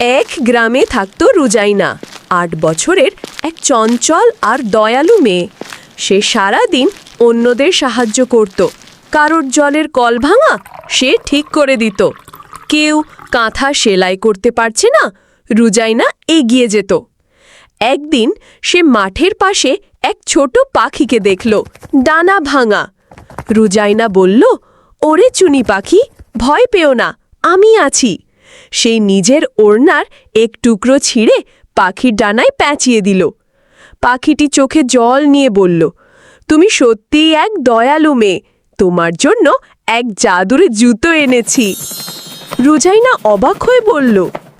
এক গ্রামে থাকত রুজাইনা, আট বছরের এক চঞ্চল আর দয়ালু মেয়ে। সে সারাদিন অন্যদের সাহায্য করত। কারোর জলের কল ভাঙা সে ঠিক করে দিত। কেউ কাঁথা সেলাই করতে পারছে না, রুজাইনা এগিয়ে যেত। একদিন সে মাঠের পাশে এক ছোট পাখিকে দেখল, ডানা ভাঙা। রুজাইনা বলল, ওরে চুনি পাখি, ভয় পেও না, আমি আছি। সেই নিজের ওড়নার এক টুকরো ছিঁড়ে পাখির ডানায় প্যাঁচিয়ে দিল। পাখিটি চোখে জল নিয়ে বলল, তুমি সত্যিই এক দয়ালু মেয়ে। তোমার জন্য এক জাদুর জুতো এনেছি। রুজাইনা অবাক হয়ে বলল,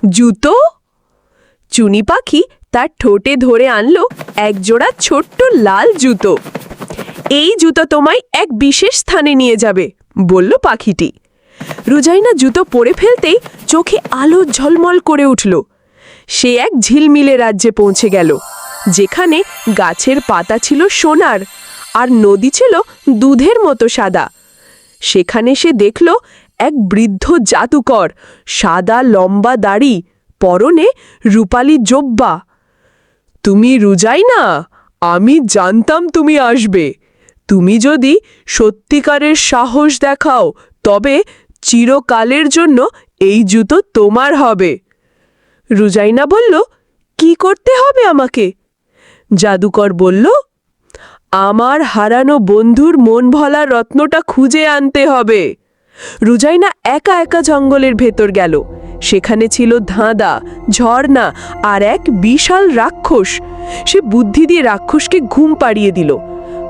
জুতো? চুনি পাখি তার ঠোঁটে ধরে আনলো একজোড়া ছোট্ট লাল জুতো। এই জুতো তোমায় এক বিশেষ স্থানে নিয়ে যাবে, বলল পাখিটি। রুজাইনা জুতো পরে ফেলতেই চোখে আলো ঝলমল করে উঠল। সে এক ঝিলমিলে রাজ্যে পৌঁছে গেল, যেখানে গাছের পাতা ছিল সোনার আর নদী ছিল দুধের মতো সাদা। সেখানে সে দেখল এক বৃদ্ধ জাদুকর, সাদা লম্বা দাড়ি, পরনে রূপালি জব্বা। তুমি রুজাই না আমি জানতাম তুমি আসবে। তুমি যদি সত্যিকারের সাহস দেখাও, তবে চিরকালের জন্য এই জুতো তোমার হবে। রুজাইনা বলল, কি করতে হবে আমাকে? জাদুকর বলল, আমার হারানো বন্ধুর মন ভলা রত্নটা খুঁজে আনতে হবে। রুজাইনা একা একা জঙ্গলের ভেতর গেল। সেখানে ছিল ধাঁদা ঝর্ণা আর এক বিশাল রাক্ষস। সে বুদ্ধি দিয়ে রাক্ষসকে ঘুম পাড়িয়ে দিল।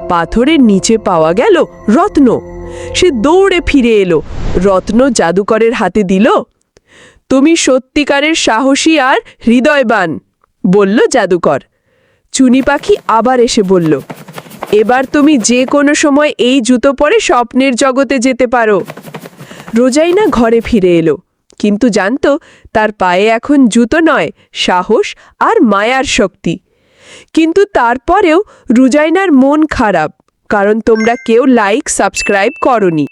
পাথরের নিচে পাওয়া গেল রত্ন। সে দৌড়ে ফিরে এলো। রত্ন জাদুকরের হাতে দিল, তুমি সত্যিকারের সাহসী আর হৃদয়বান, বলল জাদুকর। চুনি পাখি আবার এসে বলল, এবার তুমি যে কোনো সময় এই জুতো পরে স্বপ্নের জগতে যেতে পারো। রোজাইনা ঘরে ফিরে এলো, কিন্তু জানতো তার পায়ে এখন জুতো নয়, সাহস আর মায়ার শক্তি। কিন্তু তারপরেও রুজাইনার মন খারাপ, কারণ তোমরা কেউ লাইক, সাবস্ক্রাইব করনি।